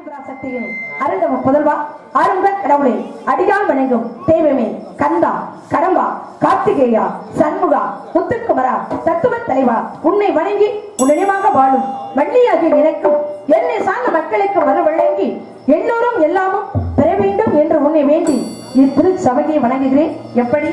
சக்தியும் அரங்கம புதல்வா ஆளுங்க கடவுளே அடியால் வணங்கும் தெய்வமே கந்தா கடம்பா கார்த்திகேயா சண்முகா முத்துக்குமரா தத்துவ தலைவா உன்னை வணங்கி உன்னிடமாக வாழும் வள்ளியாகிய எனக்கும் என்னை சார்ந்த மக்களுக்கும் வர வழங்கி எல்லோரும் எல்லாமும் பெற வேண்டும் என்று உன்னை வேண்டி இத்திரு சபையை வணங்குகிறேன் எப்படி